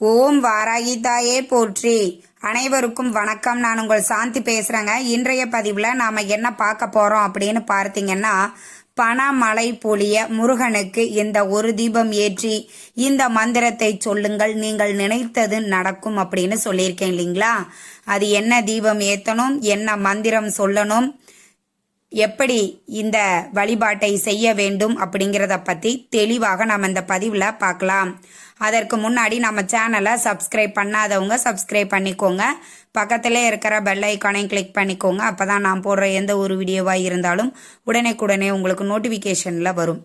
ஓம் வாராகி தாயே போற்றி. அனைவருக்கும் வணக்கம். நான் உங்கள் சாந்தி பேசுறேங்க. இன்றைய பதிவுல நாம என்ன பார்க்க போறோம் அப்படின்னு பார்த்தீங்கன்னா பணமழை பொழிய முருகனுக்கு இந்த ஒரு தீபம் ஏற்றி இந்த மந்திரத்தை சொல்லுங்கள் நீங்கள் நினைத்தது நடக்கும் அப்படின்னு சொல்லியிருக்கேன் இல்லைங்களா? அது என்ன தீபம் ஏத்தணும்? என்ன மந்திரம் சொல்லணும்? எப்படி இந்த வழிபாட்டை செய்ய வேண்டும் அப்படிங்கிறத பற்றி தெளிவாக நம்ம இந்த பதிவில் பார்க்கலாம் அதற்கு முன்னாடி நம்ம சேனலை சப்ஸ்கிரைப் பண்ணாதவங்க சப்ஸ்கிரைப் பண்ணிக்கோங்க. பக்கத்தில் இருக்கிற பெல் ஐக்கானையும் கிளிக் பண்ணிக்கோங்க. அப்போ தான் நான் போடுற எந்த ஒரு வீடியோவாக இருந்தாலும் உடனே உங்களுக்கு நோட்டிஃபிகேஷனில் வரும்.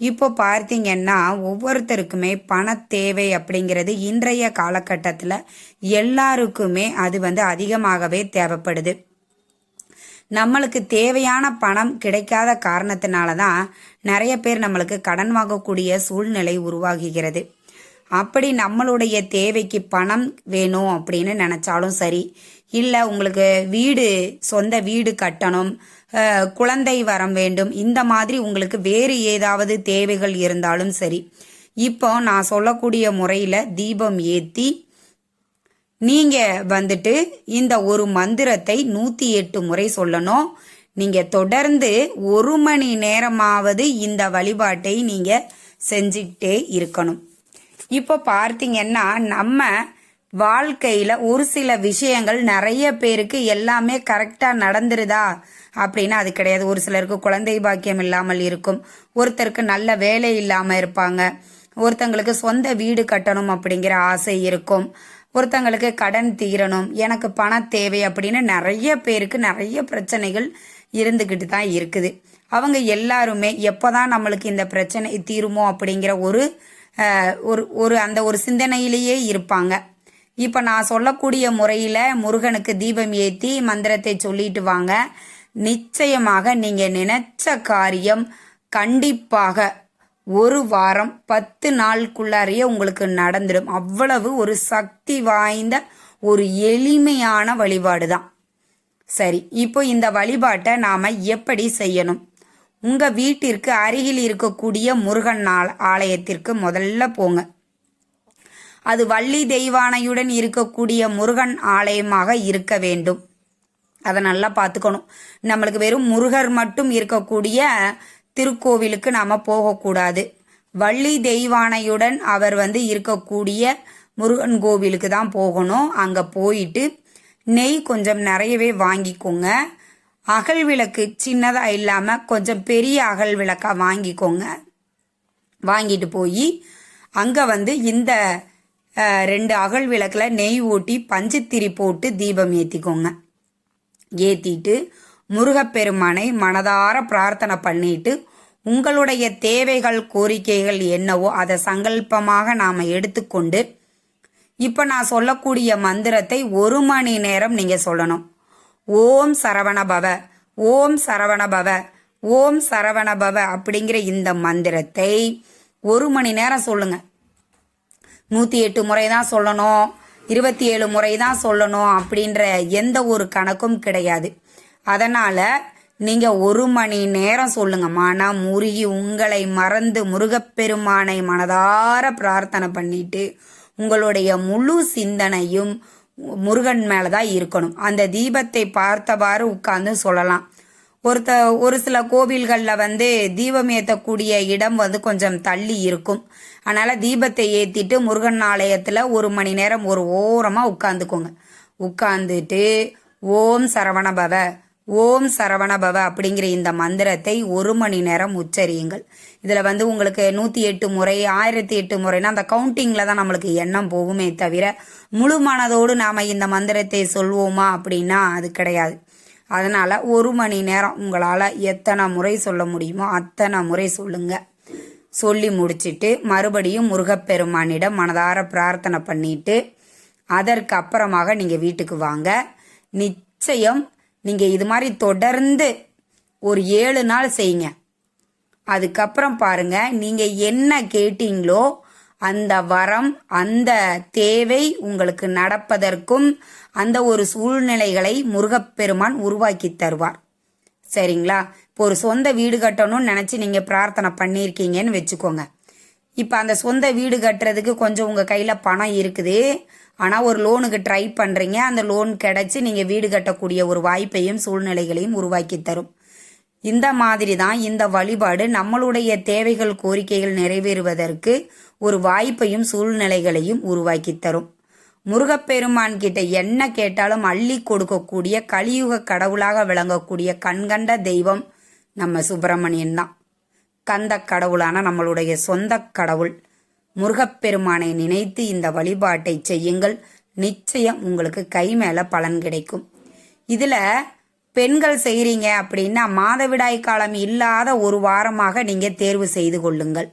இப்போ பார்த்தீங்கன்னா ஒவ்வொருத்தருக்குமே பண தேவை அப்படிங்கிறது இன்றைய காலகட்டத்தில் எல்லாருக்குமே அது வந்து அதிகமாகவே தேவைப்படுது. நம்மளுக்கு தேவையான பணம் கிடைக்காத காரணத்தினால தான் நிறைய பேர் நம்மளுக்கு கடன் வாங்கக்கூடிய சூழ்நிலை உருவாகுகிறது. அப்படி நம்மளுடைய தேவைக்கு பணம் வேணும் அப்படின்னு நினச்சாலும் சரி இல்லை உங்களுக்கு வீடு சொந்த வீடு கட்டணும் குழந்தை வரம் வேண்டும் இந்த மாதிரி உங்களுக்கு வேறு ஏதாவது தேவைகள் இருந்தாலும் சரி இப்போ நான் சொல்லக்கூடிய முறையில் தீபம் ஏற்றி நீங்க வந்துட்டு இந்த ஒரு மந்திரத்தை நூத்தி எட்டு முறை சொல்லணும். நீங்க தொடர்ந்து ஒரு மணி நேரமாவது இந்த வழிபாட்டை நீங்க செஞ்சுக்கிட்டே இருக்கணும். இப்போ பார்த்தீங்கன்னா நம்ம வாழ்க்கையில ஒரு சில விஷயங்கள் நிறைய பேருக்கு எல்லாமே கரெக்டா நடந்துருதா? அப்படின்னா அது கிடையாது. ஒரு சிலருக்கு குழந்தை பாக்கியம் இல்லாமல் இருக்கும். ஒருத்தருக்கு நல்ல வேலை இல்லாம இருப்பாங்க. ஒருத்தங்களுக்கு சொந்த வீடு கட்டணும் அப்படிங்கிற ஆசை இருக்கும். ஒருத்தங்களுக்கு கடன் தீரணும் எனக்கு பண தேவை அப்படின்னு நிறைய பேருக்கு நிறைய பிரச்சனைகள் இருந்துக்கிட்டு தான் இருக்குது. அவங்க எல்லாருமே எப்போதான் நம்மளுக்கு இந்த பிரச்சனை தீருமோ அப்படிங்கிற ஒரு ஒரு ஒரு அந்த ஒரு சிந்தனையிலேயே இருப்பாங்க. இப்போ நான் சொல்லக்கூடிய முறையில் முருகனுக்கு தீபம் ஏற்றி மந்திரத்தை சொல்லிட்டு வாங்க. நிச்சயமாக நீங்கள் நினைச்ச காரியம் கண்டிப்பாக ஒரு வாரம் பத்து நாளுக்குள்ளாரையே உங்களுக்கு நடந்துடும். அவ்வளவு ஒரு சக்தி வாய்ந்த ஒரு எளிமையான வழிபாடு தான் சரி இப்போ இந்த வழிபாட்டை நாம் எப்படி செய்யணும்? உங்கள் வீட்டிற்கு அருகில் இருக்கக்கூடிய முருகன் ஆல- ஆலயத்திற்கு முதல்ல போங்க. அது வள்ளி தெய்வானையுடன் இருக்கக்கூடிய முருகன் ஆலயமாக இருக்க வேண்டும். அதை நல்லா பார்த்துக்கணும். நம்மளுக்கு வெறும் முருகர் மட்டும் இருக்கக்கூடிய திருக்கோவிலுக்கு நாம் போகக்கூடாது. வள்ளி தெய்வானையுடன் அவர் வந்து இருக்கக்கூடிய முருகன் கோவிலுக்கு தான் போகணும். அங்கே போயிட்டு நெய் கொஞ்சம் நிறையவே வாங்கிக்கோங்க. அகல் விளக்கு சின்னதாக இல்லாமல் கொஞ்சம் பெரிய அகல் விளக்காக வாங்கிக்கோங்க. வாங்கிட்டு போய் அங்கே வந்து இந்த ரெண்டு அகல் விளக்கில் நெய் ஊட்டி பஞ்சுத்திரி போட்டு தீபம் ஏற்றிக்கோங்க ஏற்றிட்டு முருகப்பெருமானை மனதார பிரார்த்தனை பண்ணிட்டு உங்களுடைய தேவைகள் கோரிக்கைகள் என்னவோ அதை சங்கல்பமாக நாம் எடுத்துக்கொண்டு இப்போ நான் சொல்லக்கூடிய மந்திரத்தை ஒரு மணி நேரம் நீங்கள் சொல்லணும். ஓம் சரவணபவ ஓம் சரவணபவ ஓம் சரவணபவ அப்படிங்கிற இந்த மந்திரத்தை ஒரு மணி நேரம் சொல்லுங்க. நூற்றி எட்டு முறை தான் சொல்லணும் இருபத்தி ஏழு முறை தான் சொல்லணும் அப்படின்ற எந்த ஒரு கணக்கும் கிடையாது. அதனால் நீங்கள் ஒரு மணி நேரம் சொல்லுங்க மனம் முருகி உங்களை மறந்து முருகப்பெருமானை மனதார பிரார்த்தனை பண்ணிட்டு உங்களுடைய முழு சிந்தனையும் முருகன் மேலே தான் இருக்கணும். அந்த தீபத்தை பார்த்தவாறு உட்கார்ந்து சொல்லலாம். ஒருத்த ஒரு சில கோவில்களில் வந்து தீபம் ஏற்றக்கூடிய இடம் வந்து கொஞ்சம் தள்ளி இருக்கும். அதனால் தீபத்தை ஏற்றிட்டு முருகன் ஆலயத்தில் ஒரு மணி நேரம் ஒரு ஓரமாக உட்காந்துக்கோங்க உட்காந்துட்டு ஓம் சரவணபவ ஓம் சரவணபவ அப்படிங்கிற இந்த மந்திரத்தை ஒரு மணி நேரம் உச்சரியுங்கள். இதில் வந்து உங்களுக்கு நூற்றி எட்டு முறை ஆயிரத்தி எட்டு முறைனா அந்த கவுண்டிங்கில் தான் நம்மளுக்கு எண்ணம் போகுமே தவிர முழு மனதோடு நாம் இந்த மந்திரத்தை சொல்வோமா அப்படின்னா அது கிடையாது. அதனால் ஒரு மணி நேரம் உங்களால் எத்தனை முறை சொல்ல முடியுமோ அத்தனை முறை சொல்லுங்க. சொல்லி முடிச்சுட்டு மறுபடியும் முருகப்பெருமானிடம் மனதார பிரார்த்தனை பண்ணிட்டு அதற்கு அப்புறமாக நீங்கள் வீட்டுக்கு வாங்க. நிச்சயம் நீங்கள் இது மாதிரி தொடர்ந்து ஒரு ஏழு நாள் செய்யுங்க. அதுக்கப்புறம் பாருங்க நீங்க என்ன கேட்டீங்களோ அந்த வரம் அந்த தேவை உங்களுக்கு நடப்பதற்கும் அந்த ஒரு சூழ்நிலைகளை முருகப்பெருமான் உருவாக்கி தருவார். சரிங்களா? இப்போ ஒரு சொந்த வீடு கட்டணும்னு நினச்சி நீங்கள் பிரார்த்தனை பண்ணியிருக்கீங்கன்னு வச்சுக்கோங்க. இப்போ அந்த சொந்த வீடு கட்டுறதுக்கு கொஞ்சம் உங்கள் கையில் பணம் இருக்குது. ஆனால் ஒரு லோனுக்கு ட்ரை பண்ணுறீங்க அந்த லோன் கிடச்சி நீங்கள் வீடு கட்டக்கூடிய ஒரு வாய்ப்பையும் சூழ்நிலைகளையும் உருவாக்கி தரும். இந்த மாதிரி தான் இந்த வழிபாடு நம்மளுடைய தேவைகள் கோரிக்கைகள் நிறைவேறுவதற்கு ஒரு வாய்ப்பையும் சூழ்நிலைகளையும் உருவாக்கி தரும். முருகப்பெருமான் கிட்ட என்ன கேட்டாலும் அள்ளி கொடுக்கக்கூடிய கலியுக கடவுளாக விளங்கக்கூடிய கண்கண்ட தெய்வம் நம்ம சுப்பிரமணியன் தான். கந்த கடவுளான நம்மளுடைய சொந்த கடவுள். முருகப்பெருமானை நினைத்து இந்த வழிபாட்டை செய்யுங்கள். நிச்சயம் உங்களுக்கு கை மேல பலன் கிடைக்கும். இதுல பெண்கள் செய்கிறீங்க அப்படின்னா மாதவிடாய் காலம் இல்லாத ஒரு வாரமாக நீங்க தேர்வு செய்து கொள்ளுங்கள்.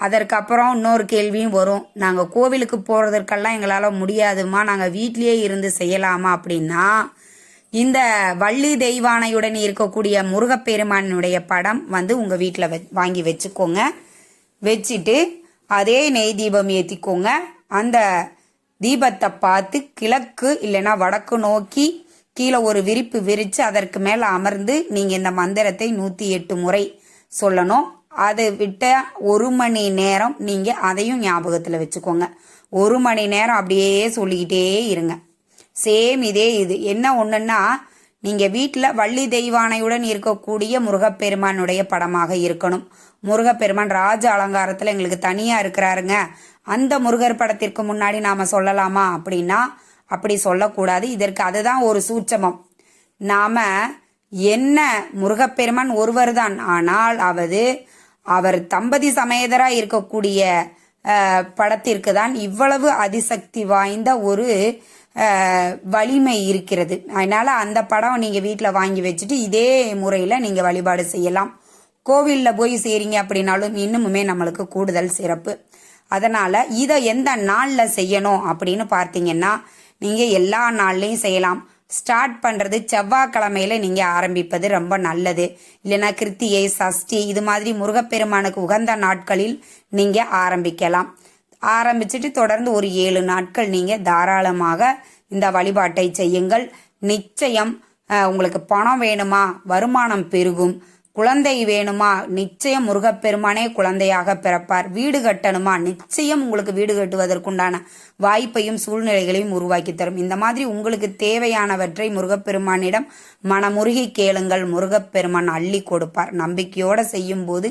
அதற்கப்புறம் இன்னொரு கேள்வியும் வரும். நாங்கள் கோவிலுக்கு போகிறதற்கெல்லாம் எங்களால் முடியாதுமா நாங்கள் வீட்லேயே இருந்து செய்யலாமா அப்படின்னா இந்த வள்ளி தெய்வானையுடன் இருக்கக்கூடிய முருகப்பெருமானுடைய படம் வந்து உங்கள் வீட்டில் வ வாங்கி வச்சுக்கோங்க. வச்சுட்டு அதே நெய் தீபம் ஏற்றிக்கோங்க அந்த தீபத்தை பார்த்து கிழக்கு இல்லைன்னா வடக்கு நோக்கி கீழே ஒரு விரிப்பு விரித்து அதற்கு மேலே அமர்ந்து நீங்கள் இந்த மந்திரத்தை நூற்றி எட்டு முறை சொல்லணும். அதை விட்ட ஒரு மணி நேரம் நீங்கள் அதையும் ஞாபகத்தில் வச்சுக்கோங்க. ஒரு மணி நேரம் அப்படியே சொல்லிக்கிட்டே இருங்க. சேம் இதே இது. என்ன ஒன்றுன்னா நீங்கள் வீட்டில் வள்ளி தெய்வானையுடன் இருக்கக்கூடிய முருகப்பெருமானுடைய படமாக இருக்கணும். முருகப்பெருமான் ராஜ அலங்காரத்தில் எங்களுக்கு தனியாக இருக்கிறாருங்க. அந்த முருகர் படத்திற்கு முன்னாடி நாம் சொல்லலாமா அப்படின்னா அப்படி சொல்லக்கூடாது. இதற்கு அதுதான் ஒரு சூட்சமம். நாம் என்ன முருகப்பெருமான் ஒருவர் தான் ஆனால் அவது அவர் தம்பதி சமேதராக இருக்கக்கூடிய படத்திற்கு தான் இவ்வளவு அதிசக்தி வாய்ந்த ஒரு வலிமை இருக்கிறது. அதனால அந்த படம் நீங்க வீட்டில் வாங்கி வச்சுட்டு இதே முறையில் நீங்க வழிபாடு செய்யலாம். கோவிலில் போய் செய்கிறீங்க அப்படின்னாலும் இன்னுமுமே நம்மளுக்கு கூடுதல் சிறப்பு. அதனால இதை எந்த நாளில் செய்யணும் அப்படின்னு பார்த்தீங்கன்னா நீங்கள் எல்லா நாள்லையும் செய்யலாம். ஸ்டார்ட் பண்ணுறது செவ்வாய்க்கிழமையில நீங்கள் ஆரம்பிப்பது ரொம்ப நல்லது. இல்லைன்னா கிருத்திகை சஷ்டி இது மாதிரி முருகப்பெருமானுக்கு உகந்த நாட்களில் நீங்கள் ஆரம்பிக்கலாம். ஆரம்பிச்சுட்டு தொடர்ந்து ஒரு ஏழு நாட்கள் நீங்கள் தாராளமாக இந்த வழிபாட்டை செய்யுங்கள். நிச்சயம் உங்களுக்கு பணம் வேணுமா? வருமானம் பெருகும். குழந்தை வேணுமா? நிச்சயம் முருகப்பெருமானே குழந்தையாக பிறப்பார். வீடு கட்டணுமா? நிச்சயம் உங்களுக்கு வீடு கட்டுவதற்குண்டான வாய்ப்பையும் சூழ்நிலைகளையும் உருவாக்கி தரும். இந்த மாதிரி உங்களுக்கு தேவையானவற்றை முருகப்பெருமானிடம் மனமுருகி கேளுங்கள். முருகப்பெருமான் அள்ளி கொடுப்பார். நம்பிக்கையோடு செய்யும் போது